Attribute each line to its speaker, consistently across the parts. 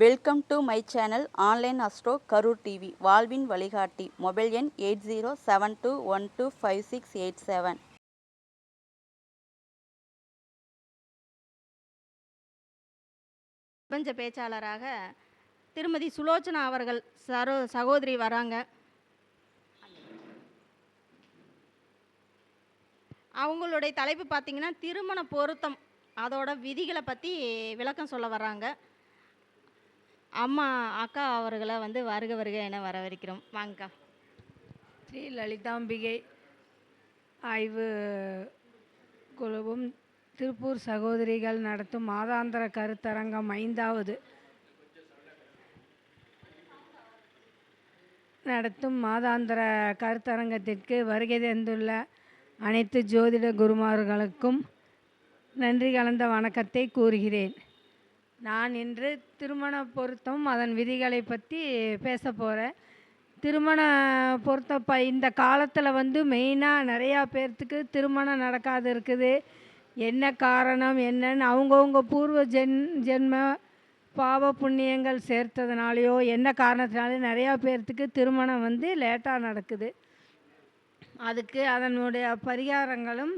Speaker 1: Welcome to my channel online astro Karur TV வாழ்வின் வழிகாட்டி mobile எண் eight zero seven two one two five six eight seven
Speaker 2: பிரபஞ்ச பேச்சாளராக திருமதி சுலோச்சனா அவர்கள் சரோ சகோதரி வராங்க. அவங்களுடைய தலைப்பு பார்த்தீங்கன்னா திருமண பொருத்தம் அதோட விதிகளை பற்றி விளக்கம் சொல்ல வர்றாங்க. அம்மா அக்கா அவர்களை வந்து வருக வருக என வரவேற்கிறோம். வாங்கக்கா.
Speaker 3: ஸ்ரீ லலிதாம்பிகை ஆய்வு குழுவும் திருப்பூர் சகோதரிகள் நடத்தும் மாதாந்திர கருத்தரங்கம் ஐந்தாவது நடத்தும் மாதாந்திர கருத்தரங்கத்திற்கு வருகை தந்துள்ள அனைத்து ஜோதிட குருமார்களுக்கும் நன்றி கலந்த வணக்கத்தை கூறுகிறேன். நான் இன்று திருமண பொருத்தம் அதன் விதிகளை பற்றி பேச போகிறேன் திருமண பொருத்த ப இந்த காலத்தில் வந்து மெயினாக நிறையா பேர்த்துக்கு திருமணம் நடக்காது இருக்குது. என்ன காரணம் என்னன்னு அவங்கவுங்க பூர்வ ஜென் ஜென்ம பாவ புண்ணியங்கள் சேர்த்ததுனாலையோ என்ன காரணத்தினாலையோ நிறையா பேர்த்துக்கு திருமணம் வந்து லேட்டாக நடக்குது. அதுக்கு அதனுடைய பரிகாரங்களும்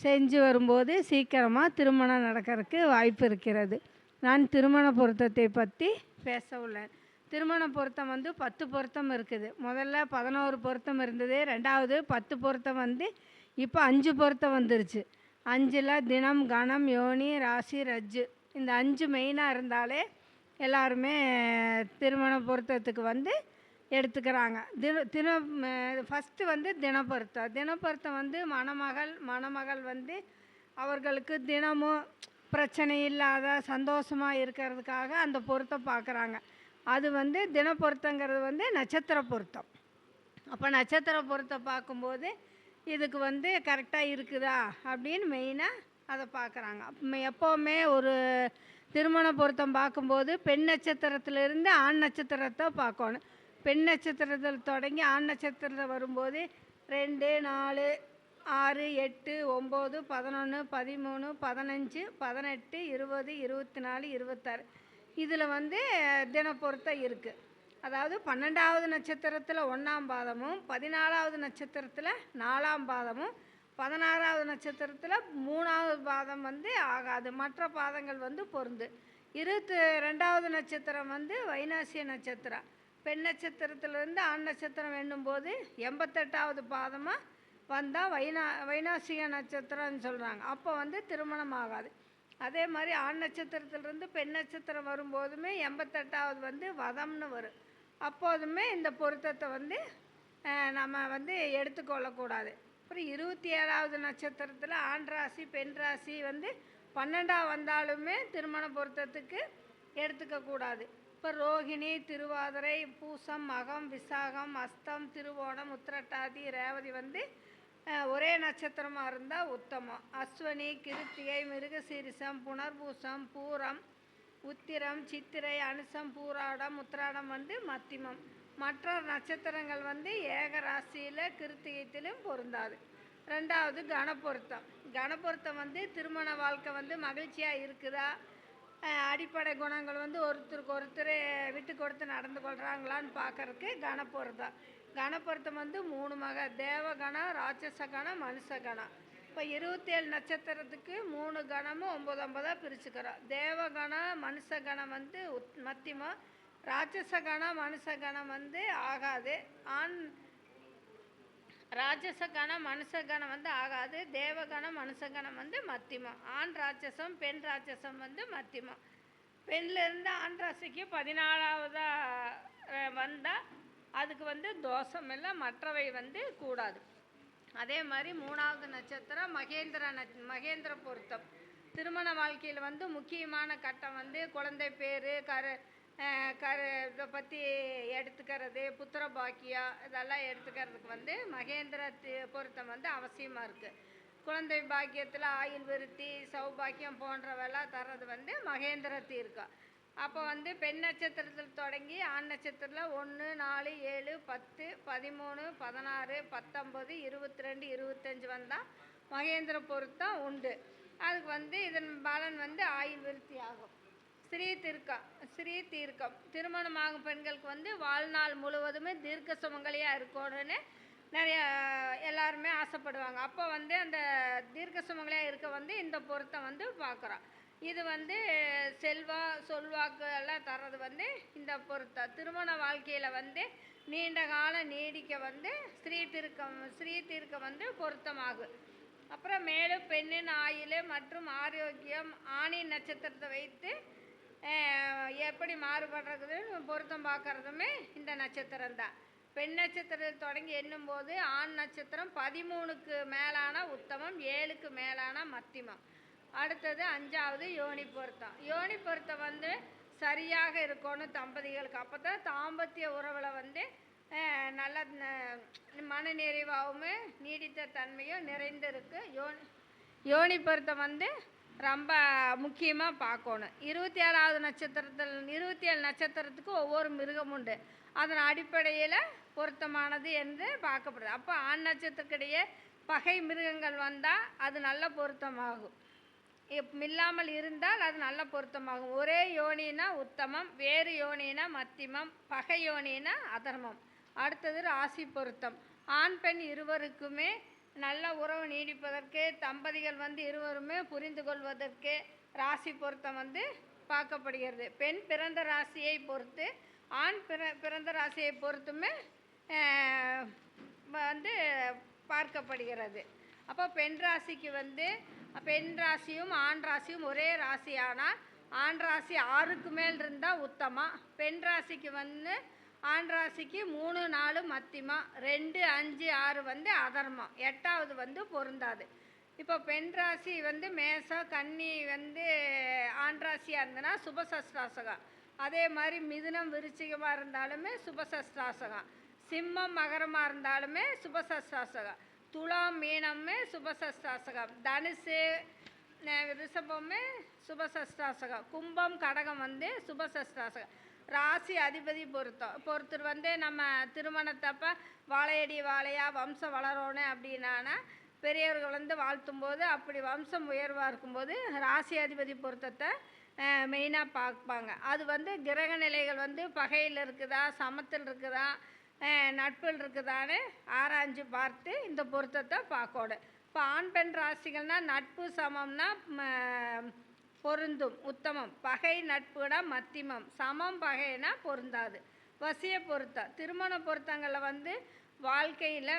Speaker 3: செஞ்சு வரும்போது சீக்கிரமாக திருமணம் நடக்கிறதுக்கு வாய்ப்பு இருக்கிறது. நான் திருமண பொருத்தத்தை பற்றி பேச உள்ளேன். திருமண பொருத்தம் வந்து பத்து பொருத்தம் இருக்குது. முதல்ல பதினோரு பொருத்தம் இருந்தது ரெண்டாவது பத்து பொருத்தம் வந்து இப்போ அஞ்சு பொருத்தம் வந்துருச்சு. அஞ்சில் தினம் கணம் யோனி ராசி ரஜ்ஜு. இந்த அஞ்சு மெயினாக இருந்தாலே எல்லாருமே திருமண பொருத்தத்துக்கு வந்து எடுத்துக்கிறாங்க. தின தின ஃபஸ்ட்டு வந்து தினப்பொருத்தம். தினப்பொருத்தம் வந்து மணமகள் மணமகள் வந்து அவர்களுக்கு தினமும் பிரச்சனை இல்லாத சந்தோஷமாக இருக்கிறதுக்காக அந்த பொருத்தம் பார்க்குறாங்க அது வந்து தினப்பொருத்தங்கிறது வந்து நட்சத்திர பொருத்தம். அப்போ நட்சத்திர பொருத்தம் பார்க்கும்போது இதுக்கு வந்து கரெக்டாக இருக்குதா அப்படின்னு மெயினாக அதை பார்க்குறாங்க எப்போவுமே ஒரு திருமண பொருத்தம் பார்க்கும்போது பெண் நட்சத்திரத்திலிருந்து ஆண் நட்சத்திரத்தை பார்க்கணும் பெண் நட்சத்திரத்தில் தொடங்கி ஆண் நட்சத்திரத்தில் வரும்போது ரெண்டு நாலு ஆறு எட்டு ஒம்பது பதினொன்று பதிமூணு பதினஞ்சு பதினெட்டு இருபது இருபத்தி நாலு இருபத்தாறு. இதில் வந்து தினப்பொருத்தம் இருக்குது அதாவது பன்னெண்டாவது நட்சத்திரத்தில் ஒன்றாம் பாதமும் பதினாலாவது நட்சத்திரத்தில் நாலாம் பாதமும் பதினாறாவது நட்சத்திரத்தில் மூணாவது பாதம் வந்து ஆகாது. மற்ற பாதங்கள் வந்து பொருந்து. இருபத்தி ரெண்டாவது நட்சத்திரம் வந்து வைனாசிய நட்சத்திரம். பெண் நட்சத்திரத்திலிருந்து ஆண் நட்சத்திரம் எண்ணும்போது எண்பத்தெட்டாவது பாதமாக வந்தால் வைனா வைனாசிக நட்சத்திரம்னு சொல்கிறாங்க அப்போ வந்து திருமணம் ஆகாது அதே மாதிரி ஆண் நட்சத்திரத்திலிருந்து பெண் நட்சத்திரம் வரும்போதுமே எண்பத்தெட்டாவது வந்து வதம்னு வரும். அப்போதுமே இந்த பொருத்தத்தை வந்து நம்ம வந்து எடுத்துக்கொள்ளக்கூடாது. அப்புறம் இருபத்தி ஏழாவது நட்சத்திரத்தில் ஆண் ராசி பெண் ராசி வந்து பன்னெண்டாக வந்தாலுமே திருமண பொருத்தத்துக்கு எடுத்துக்கக்கூடாது இப்போ ரோகிணி திருவாதிரை பூசம் மகம் விசாகம் அஸ்தம் திருவோணம் உத்திரட்டாதி ரேவதி வந்து ஒரே நட்சத்திரமாக இருந்தால் உத்தமம். அஸ்வனி கிருத்திகை மிருகசீரிசம் புனர்பூசம் பூரம் உத்திரம் சித்திரை அனுசம் பூராடம் உத்திராடம் வந்து மத்திமம். மற்ற நட்சத்திரங்கள் வந்து ஏக ராசியில் கிருத்திகத்திலும் பொருந்தாது. ரெண்டாவது கணப்பொருத்தம் கணப்பொருத்தம் வந்து திருமண வாழ்க்கை வந்து மகிழ்ச்சியாக இருக்குதா? அடிப்படை குணங்கள் வந்து ஒருத்தருக்கு ஒருத்தர் விட்டு கொடுத்து நடந்து கொள்கிறாங்களான்னு பார்க்கறதுக்கு கணப்பொருத்தம் கணப்பொருத்தம் வந்து மூணு மக தேவகணம் ராட்சச கணம் மனுஷ கணம் இப்போ இருபத்தேழு நட்சத்திரத்துக்கு மூணு கணமும் ஒம்பது ஒம்பதாக பிரிச்சுக்கிறோம் தேவகணம் மனுஷ கணம் வந்து உத் மத்தியமம் ராட்சச கணம் மனுஷ கணம் வந்து ஆகாது. ஆண் ராட்சச கணம் மனுஷ கணம் வந்து ஆகாது. தேவகணம் மனுஷ கணம் வந்து மத்தியமம் ஆண் ராட்சசம் பெண் ராட்சசம் வந்து மத்தியமம் பெண்ணிலேருந்து ஆண் ராசிக்கு பதினாலாவதாக வந்தால் அதுக்கு வந்து தோஷம் இல்லை மற்றவை வந்து கூடாது. அதே மாதிரி மூணாவது நட்சத்திரம் மகேந்திர நட் மகேந்திர பொருத்தம். திருமண வாழ்க்கையில் வந்து முக்கியமான கட்டம் வந்து குழந்தை பேர் கரு கரு இதை பற்றி எடுத்துக்கிறது புத்திர பாக்கியா இதெல்லாம் எடுத்துக்கிறதுக்கு வந்து மகேந்திர பொருத்தம் வந்து அவசியமாக இருக்குது குழந்தை பாக்கியத்தில் ஆயுள் விருத்தி சௌபாக்கியம் போன்றவெல்லாம் தர்றது வந்து மகேந்திர தீர்க்கம். அப்போ வந்து பெண் நட்சத்திரத்தில் தொடங்கி ஆண் நட்சத்திரத்தில் ஒன்று நாலு ஏழு பத்து பதிமூணு பதினாறு பத்தொம்பது இருபத்தி ரெண்டு இருபத்தஞ்சி வந்தால் மகேந்திர பொருத்தம் உண்டு. அதுக்கு வந்து இதன் பலன் வந்து ஆயுள் விருத்தி ஆகும். ஸ்ரீ தீர்க்கம் ஸ்ரீ தீர்க்கம். திருமணமாகும் பெண்களுக்கு வந்து வாழ்நாள் முழுவதுமே தீர்க்க சுமங்கலியாக இருக்கணும்னு நிறைய எல்லாருமே ஆசைப்படுவாங்க. அப்போ வந்து அந்த தீர்க்க சுமங்கலியாக இருக்க வந்து இந்த பொருத்தம் வந்து பார்க்குறோம். இது வந்து செல்வா சொல்வாக்கு எல்லாம் தர்றது வந்து இந்த பொருத்தம். திருமண வாழ்க்கையில் வந்து நீண்ட காலம் நீடிக்க வந்து ஸ்ரீ திருக்கம் ஸ்ரீ தீர்க்கம் வந்து பொருத்தமாகும் அப்புறம் மேலும் பெண்ணின் ஆயுள் மற்றும் ஆரோக்கியம் ஆணின் நட்சத்திரத்தை வைத்து எப்படி மாறுபடுறதுன்னு பொருத்தம் பார்க்கறதுமே இந்த நட்சத்திரம் தான். பெண் நட்சத்திரத்தில் தொடங்கி எண்ணும்போது ஆண் நட்சத்திரம் பதிமூணுக்கு மேலான உத்தமம் ஏழுக்கு மேலான மத்திமம். அடுத்தது அஞ்சாவது யோனி பொருத்தம். யோனி பொருத்தம் வந்து சரியாக இருக்கணும் தம்பதிகளுக்கு. அப்போ தான் தாம்பத்திய உறவில் வந்து நல்ல ந- மன நிறைவாகவும் நீடித்த தன்மையும் நிறைந்திருக்கு. யோனி யோனி பொருத்தம் வந்து ரொம்ப முக்கியமாக பார்க்கணும். இருபத்தி ஏழாவது நட்சத்திரத்தில் இருபத்தி ஏழு நட்சத்திரத்துக்கு ஒவ்வொரு மிருகம் உண்டு. அதன் அடிப்படையில் பொருத்தமானது என்று பார்க்கப்படுது. அப்போ ஆண் நட்சத்திரக்கிடையே பகை மிருகங்கள் வந்தால் அது நல்ல பொருத்தமாகும். இல்லாமல் இருந்தால் அது நல்ல பொருத்தமாகும். ஒரே யோனினா உத்தமம் வேறு யோனினா மத்திமம் பகை யோனினா அதர்மம். அடுத்தது ராசி பொருத்தம். ஆண் பெண் இருவருக்குமே நல்ல உறவு நீடிப்பதற்கு தம்பதிகள் வந்து இருவருமே புரிந்து கொள்வதற்கு ராசி பொருத்தம் வந்து பார்க்கப்படுகிறது. பெண் பிறந்த ராசியை பொறுத்து ஆண் பிற பிறந்த ராசியை பொறுத்துமே வந்து பார்க்கப்படுகிறது. அப்போ பெண் ராசிக்கு வந்து பெண் ராசியும் ஆண் ராசியும் ஒரே ராசியானால் ஆண் ராசி ஆறுக்கு மேல் இருந்தால் உத்தமாக பெண் ராசிக்கு வந்து ஆண் ராசிக்கு மூணு நாலு மத்திமா. ரெண்டு அஞ்சு ஆறு வந்து அதர்மம் எட்டாவது வந்து பொருந்தாது. இப்போ பெண் ராசி வந்து மேசம் கன்னி வந்து ஆண் ராசியாக இருந்ததுன்னா சுபசஸ்ராசகம் அதே மாதிரி மிதுனம் விருச்சிகமாக இருந்தாலுமே சுபசஸ்ராசகம் சிம்மம் மகரமாக இருந்தாலுமே சுபசஸ்ராசகம் துலாம் மீனமே சுபசஸ்திராசகம் தனுசு ரிஷபமே சுபசஸ்திராசகம் கும்பம் கடகம் வந்து சுபசஸ்திராசகம் ராசி அதிபதி பொருத்தம் பொறுத்தர் வந்து நம்ம திருமணத்தப்ப வாழையடி வாழையா வம்சம் வளரணும் அப்படின்னா பெரியவர்கள் வந்து வாழ்த்தும் போது அப்படி வம்சம் உயர்வாக இருக்கும்போது ராசி அதிபதி பொருத்தத்தை மெயினாக பார்ப்பாங்க. அது வந்து கிரக நிலைகள் வந்து பகையில் இருக்குதா சமத்தில் இருக்குதா நட்புகள் இருக்குதான்னு ஆராய்ஞ்சு பார்த்து இந்த பொருத்தத்தை பார்க்கணும் இப்போ ஆண் பெண் ராசிகள்னால் நட்பு சமம்னா ம, பொருந்தும் உத்தமம். பகை நட்புனா மத்திமம். சமம் பகைனா பொருந்தாது. வசிய பொருத்தம். திருமண பொருத்தங்களில் வந்து வாழ்க்கையில்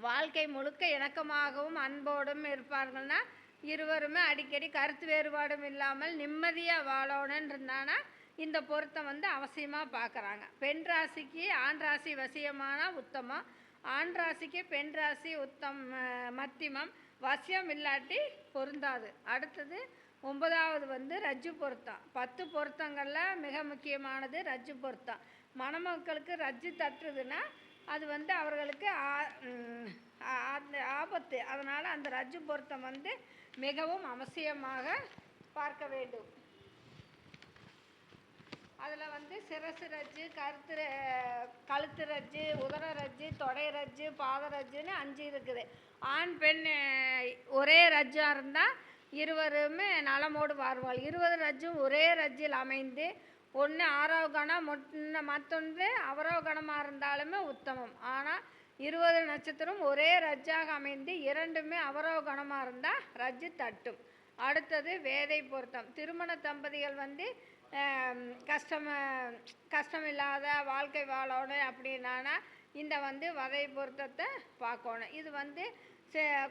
Speaker 3: வாழ்க்கை முழுக்க இணக்கமாகவும் அன்போடும் இருப்பார்கள்னா இருவருமே அடிக்கடி கருத்து வேறுபாடும் இல்லாமல் நிம்மதியாக வாழணும்னு இருந்தானா இந்த பொருத்தம் வந்து அவசியமாக பார்க்குறாங்க. பெண் ராசிக்கு ஆண் ராசி வசியமான உத்தமம். ஆண் ராசிக்கு பெண் ராசி உத்தம் மத்தியமம் மத்திமம். வசியம் இல்லாட்டி பொருந்தாது. அடுத்தது ஒன்பதாவது வந்து ரஜ்ஜு பொருத்தம். பத்து பொருத்தங்களில் மிக முக்கியமானது ரஜ்ஜு பொருத்தம். மணமக்களுக்கு ரஜ்ஜு தட்டுறதுன்னா அது வந்து அவர்களுக்கு ஆ- ஆபத்து. அதனால் அந்த ரஜ்ஜு பொருத்தம் வந்து மிகவும் அவசியமாக பார்க்க வேண்டும் அதில் வந்து சிரசு ரஜ்ஜு கருத்து ர- கழுத்து ரஜ்ஜு உதர ரஜ்ஜு தொடை ரஜ்ஜு பாத ரஜ்ஜுன்னு அஞ்சு இருக்குது. ஆண் பெண் ஒரே ரஜ்ஜாக இருந்தால் இருவருமே நலமோடு வாழ்வாள் இருபது ரஜ்ஜும் ஒரே ரஜ்ஜில் அமைந்து ஒன்று ஆரோகணம் மொன்ன மற்றொன்று அவரோகணமாக இருந்தாலுமே உத்தமம். ஆனால் இருபது நட்சத்திரம் ஒரே ரஜ்ஜாக அமைந்து இரண்டுமே அவரோகணமாக இருந்தால் ரஜ்ஜு தட்டும். அடுத்தது வேதை பொருத்தம். திருமண தம்பதிகள் வந்து கஷ்டம் கஷ்டம் இல்லாத வாழ்க்கை வாழணும் அப்படின்னானா இந்த வந்து வதை பொருத்தத்தை பார்க்கணும். இது வந்து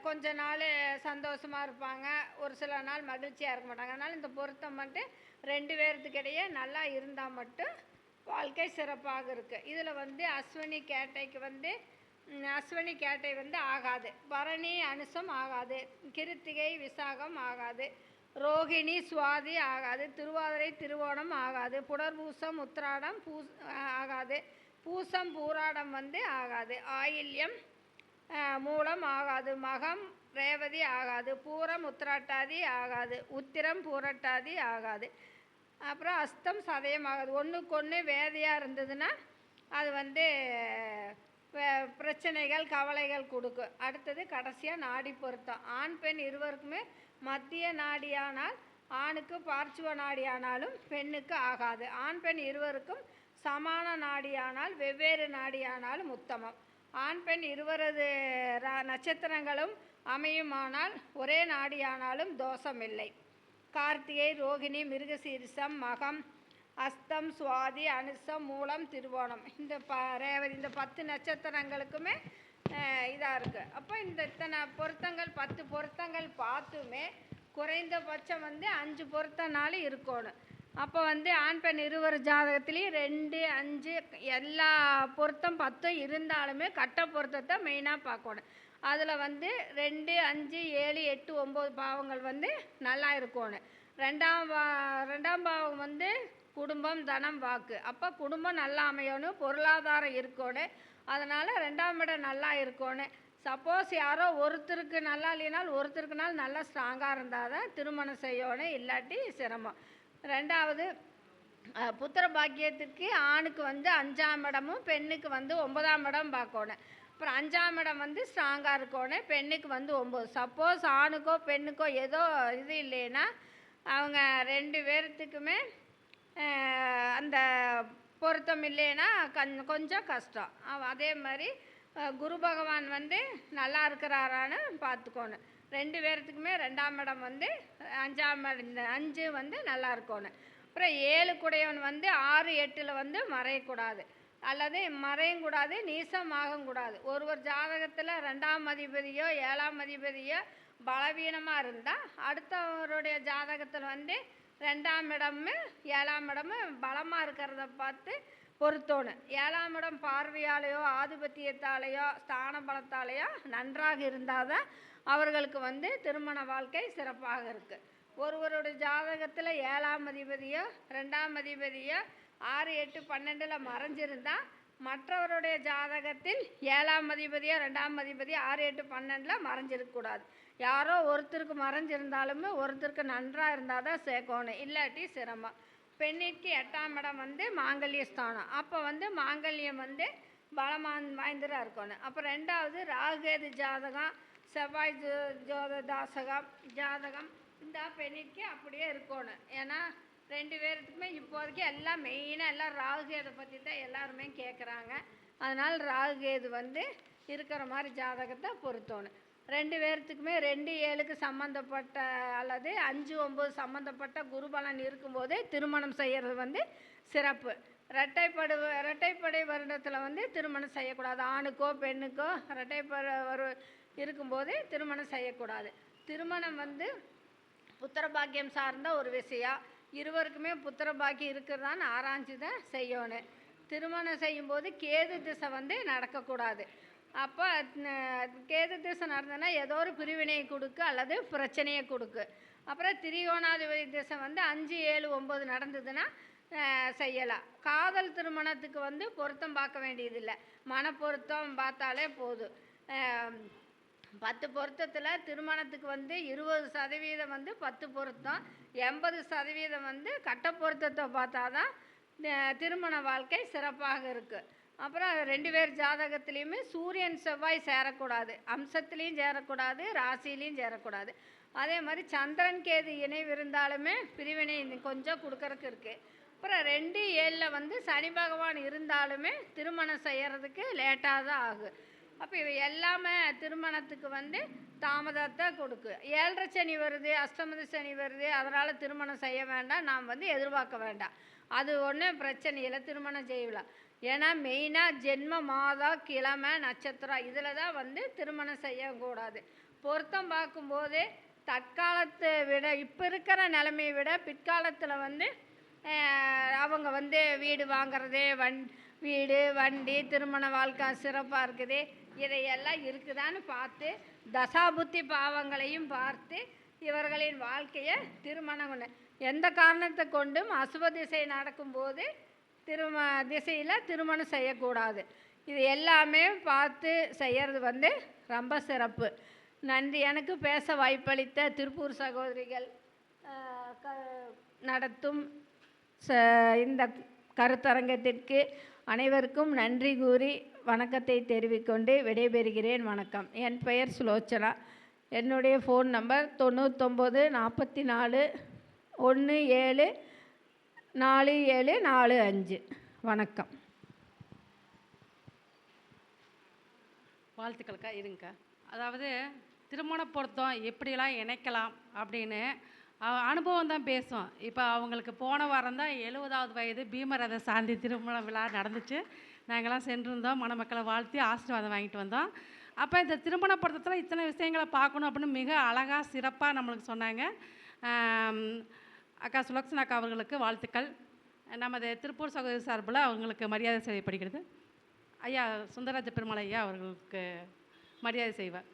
Speaker 3: கொஞ்ச நாள் சந்தோஷமாக இருப்பாங்க. ஒரு சில நாள் மகிழ்ச்சியாக இருக்க மாட்டாங்க. அதனால் இந்த பொருத்தம் மட்டும் ரெண்டு பேர்த்துக்கிடையே நல்லா இருந்தால் மட்டும் வாழ்க்கை சிறப்பாக இருக்குது இதில் வந்து அஸ்வினி கேட்டைக்கு வந்து அஸ்வினி கேட்டை வந்து ஆகாது. பரணி அனுசம் ஆகாது. கிருத்திகை விசாகம் ஆகாது. ரோகிணி சுவாதி ஆகாது. திருவாதிரை திருவோணம் ஆகாது. புனர்பூசம் உத்திராடம் பூ ஆகாது. பூசம் பூராடம் வந்து ஆகாது. ஆயில்யம் மூலம் ஆகாது. மகம் ரேவதி ஆகாது. பூரம் உத்திராட்டாதி ஆகாது. உத்திரம் பூரட்டாதி ஆகாது. அப்புறம் அஸ்தம் சதயம் ஆகாது. ஒன்றுக்கு ஒன்று வேதையாக இருந்ததுன்னா அது வந்து பிரச்சனைகள் கவலைகள் கொடுக்கும் அடுத்தது கடைசியாக நாடி பொருத்தம். ஆண் பெண் இருவருக்குமே மத்திய நாடியானால் ஆணுக்கு பார்ச்சுவ நாடியானாலும் பெண்ணுக்கு ஆகாது. ஆண் பெண் இருவருக்கும் சமான நாடியானால் வெவ்வேறு நாடியானாலும் உத்தமம். ஆண் பெண் இருவரது ர- நட்சத்திரங்களும் அமையுமானால் ஒரே நாடியானாலும் தோஷமில்லை. கார்த்திகை ரோகிணி மிருகசீரிசம் மகம் அஸ்தம் சுவாதி அனுசம் மூலம் திருவோணம். இந்த ப ரேவதி இந்த பத்து நட்சத்திரங்களுக்குமே இதாக இருக்குது அப்போ இந்த இத்தனை பொருத்தங்கள் பத்து பொருத்தங்கள் பார்த்துமே குறைந்தபட்சம் வந்து அஞ்சு பொருத்தனாலும் இருக்கணும். அப்போ வந்து ஆண் பெண் இருவர் ஜாதகத்துலேயும் ரெண்டு அஞ்சு எல்லா பொருத்தம் பத்தும் இருந்தாலுமே கட்ட பொருத்தத்தை மெயினாக பார்க்கணும். அதில் வந்து ரெண்டு அஞ்சு ஏழு எட்டு ஒம்பது பாவங்கள் வந்து நல்லா இருக்கணும். ரெண்டாம் பா ரெண்டாம் பாவம் வந்து குடும்பம் தனம் வாக்கு. அப்போ குடும்பம் நல்லா அமையணும் பொருளாதாரம் இருக்கணும் அதனால் ரெண்டாம் இடம் நல்லா இருக்கணும் சப்போஸ் யாரோ ஒருத்தருக்கு நல்லா இல்லைனால் ஒருத்தருக்குனால் நல்லா ஸ்ட்ராங்காக இருந்தால் தான் திருமணம் செய்யணும் இல்லாட்டி சிரமம். ரெண்டாவது புத்திர பாக்கியத்துக்கு ஆணுக்கு வந்து அஞ்சாம் இடமும் பெண்ணுக்கு வந்து ஒன்பதாம் இடம் பார்க்கணும் அப்புறம் அஞ்சாம் இடம் வந்து ஸ்ட்ராங்காக இருக்கணும் பெண்ணுக்கு வந்து ஒம்பது சப்போஸ் ஆணுக்கோ பெண்ணுக்கோ ஏதோ இது இல்லைன்னா அவங்க ரெண்டு பேர்த்துக்குமே அந்த பொருத்தம் இல்லைன்னா கண் கொஞ்சம் கஷ்டம். அதே மாதிரி குரு பகவான் வந்து நல்லா இருக்கிறாரான்னு பார்த்துக்கோணும். ரெண்டு பேர்த்துக்குமே ரெண்டாம் இடம் வந்து அஞ்சாம் இடம் அஞ்சு வந்து நல்லா இருக்கணும். அப்புறம் ஏழு குடையவன் வந்து ஆறு எட்டில் வந்து மறையக்கூடாது. அல்லது மறையும் கூடாது நீசமாகவும் கூடாது. ஒரு ஒரு ஜாதகத்தில் ரெண்டாம் அதிபதியோ ஏழாம் அதிபதியோ பலவீனமாக இருந்தால் அடுத்தவருடைய ஜாதகத்தில் வந்து ரெண்டாம் இடமு ஏழாம் இடமும் பலமாக இருக்கிறத பார்த்து பொறுத்தோணும். ஏழாம் இடம் பார்வையாலேயோ ஆதிபத்தியத்தாலேயோ ஸ்தான பலத்தாலேயோ நன்றாக இருந்தால் தான் அவர்களுக்கு வந்து திருமண வாழ்க்கை சிறப்பாக இருக்குது ஒருவருடைய ஜாதகத்தில் ஏழாம் அதிபதியோ ரெண்டாம் அதிபதியோ ஆறு எட்டு பன்னெண்டில் மறைஞ்சிருந்தால் மற்றவருடைய ஜாதகத்தில் ஏழாம் அதிபதியோ ரெண்டாம் அதிபதியோ ஆறு எட்டு பன்னெண்டில் மறைஞ்சிருக்கக்கூடாது யாரோ ஒருத்தருக்கு மறைஞ்சிருந்தாலுமே ஒருத்தருக்கு நன்றாக இருந்தால் தான் சேர்க்கணும். இல்லாட்டி சிரமம். பெண்ணிற்கு எட்டாம் இடம் வந்து மாங்கல்ய ஸ்தானம் அப்போ வந்து மாங்கல்யம் வந்து பலமான் வாய்ந்ததாக இருக்கணும். அப்போ ரெண்டாவது ராகேது ஜாதகம் செவ்வாய் ஜோ ஜோத தாசகம் ஜாதகம். இந்த பெண்ணிற்கு அப்படியே இருக்கணும். ஏன்னா ரெண்டு பேர்த்துக்குமே இப்போதைக்கு எல்லாம் மெயினாக எல்லாம் ராகுகேதை பற்றி தான் எல்லாருமே கேட்குறாங்க அதனால் ராகுகேது வந்து இருக்கிற மாதிரி ஜாதகத்தை பொருத்தணும். ரெண்டு பேர்த்துக்குமே ரெண்டு ஏழுக்கு சம்மந்தப்பட்ட அல்லது அஞ்சு ஒம்பது சம்மந்தப்பட்ட குருபலன் இருக்கும்போதே திருமணம் செய்கிறது வந்து சிறப்பு. இரட்டைப்படு இரட்டைப்படை வருடத்தில் வந்து திருமணம் செய்யக்கூடாது. ஆணுக்கோ பெண்ணுக்கோ இரட்டைப்படை வரு இருக்கும்போது திருமணம் செய்யக்கூடாது. திருமணம் வந்து புத்திர பாக்கியம் சார்ந்த ஒரு விஷயம் இருவருக்குமே புத்திர பாக்கியம் இருக்கிறதான்னு ஆராய்ஞ்சு தான் செய்யணும். திருமணம் செய்யும்போது கேது திசை வந்து நடக்கக்கூடாது. அப்போ கேது திசை நடந்ததுன்னா ஏதோ ஒரு பிரிவினையை கொடுக்கு அல்லது பிரச்சனையை கொடுக்கு. அப்புறம் திரிகோணாதிபதி திசை வந்து அஞ்சு ஏழு ஒம்பது நடந்ததுன்னா செய்யலாம். காதல் திருமணத்துக்கு வந்து பொருத்தம் பார்க்க வேண்டியதில்லை. மன பொருத்தம் பார்த்தாலே போதும். பத்து பொருத்தத்தில் திருமணத்துக்கு வந்து இருபது சதவீதம் வந்து பத்து பொருத்தம் எண்பது சதவீதம் வந்து கட்ட பொருத்தத்தை பார்த்தா தான் திருமண வாழ்க்கை சிறப்பாக இருக்குது அப்புறம் ரெண்டு பேர் ஜாதகத்துலேயுமே சூரியன் செவ்வாய் சேரக்கூடாது. அம்சத்துலேயும் சேரக்கூடாது ராசிலையும் சேரக்கூடாது. அதே மாதிரி சந்திரன் கேது இணைவு இருந்தாலுமே பிரிவினை கொஞ்சம் கொடுக்கறக்கு இருக்குது அப்புறம் ரெண்டு ஏழில் வந்து சனி பகவான் இருந்தாலுமே திருமணம் செய்கிறதுக்கு லேட்டாக தான் ஆகும் அப்போ இவை எல்லாமே திருமணத்துக்கு வந்து தாமதத்தை கொடுக்கு. ஏழரை சனி வருது அஷ்டமதி சனி வருது அதனால் திருமணம் செய்ய வேண்டாம் நாம் வந்து எதிர்பார்க்க வேண்டாம். அது ஒன்றும் பிரச்சனை இல்லை திருமணம் செய்யலாம் ஏன்னா மெயினாக ஜென்ம மாதம் கிழமை நட்சத்திரம் இதில் தான் வந்து திருமணம் செய்யக்கூடாது. பொருத்தம் பார்க்கும்போது தற்காலத்தை விட இப்போ இருக்கிற நிலைமையை விட பிற்காலத்தில் வந்து அவங்க வந்து வீடு வாங்குறதே வண் வீடு வண்டி திருமண வாழ்க்கை சிறப்பாக இருக்குது. இதையெல்லாம் இருக்குதான்னு பார்த்து தசாபுத்தி பாவங்களையும் பார்த்து இவர்களின் வாழ்க்கையை திருமணம் பண்ண- எந்த காரணத்தை கொண்டும் அசுப திசை நடக்கும்போது திரும திசையில் திருமணம் செய்யக்கூடாது. இது எல்லாமே பார்த்து செய்கிறது வந்து ரொம்ப சிறப்பு. நன்றி. எனக்கு பேச வாய்ப்பளித்த திருப்பூர் சகோதரிகள் க நடத்தும் ச இந்த கருத்தரங்கத்திற்கு அனைவருக்கும் நன்றி கூறி வணக்கத்தை தெரிவிக்கொண்டு விடைபெறுகிறேன். வணக்கம். என் பெயர் சுலோச்சனா. என்னுடைய ஃபோன் நம்பர் தொண்ணூத்தொம்பது நாற்பத்தி நாலு ஒன்று ஏழு நாலு ஏழு நாலு அஞ்சு. வணக்கம்.
Speaker 4: வாழ்த்துக்கள்க்கா இருங்கக்கா. அதாவது திருமண பொருத்தம் எப்படியெல்லாம் இணைக்கலாம் அப்படின்னு அனுபவம் தான் பேசும். இப்போ அவங்களுக்கு போன வாரம் தான் எழுபதாவது வயது பீமரத சாந்தி திருமண விழா நடந்துச்சு. நாங்கள்லாம் சென்றிருந்தோம். மணமக்களை வாழ்த்தி ஆசீர்வாதம் வாங்கிட்டு வந்தோம். அப்போ இந்த திருமணப்படுத்தத்தில் இத்தனை விஷயங்களை பார்க்கணும் அப்படின்னு மிக அழகாக சிறப்பாக நம்மளுக்கு சொன்னாங்க. அக்கா சுலக்ஷனா அக்கா அவர்களுக்கு வாழ்த்துக்கள். நமது திருப்பூர் சகோதரி சார்பில் அவங்களுக்கு மரியாதை செய்யப்படுகிறது ஐயா சுந்தரராஜ பெருமாள் ஐயா அவர்களுக்கு மரியாதை செய்வார்.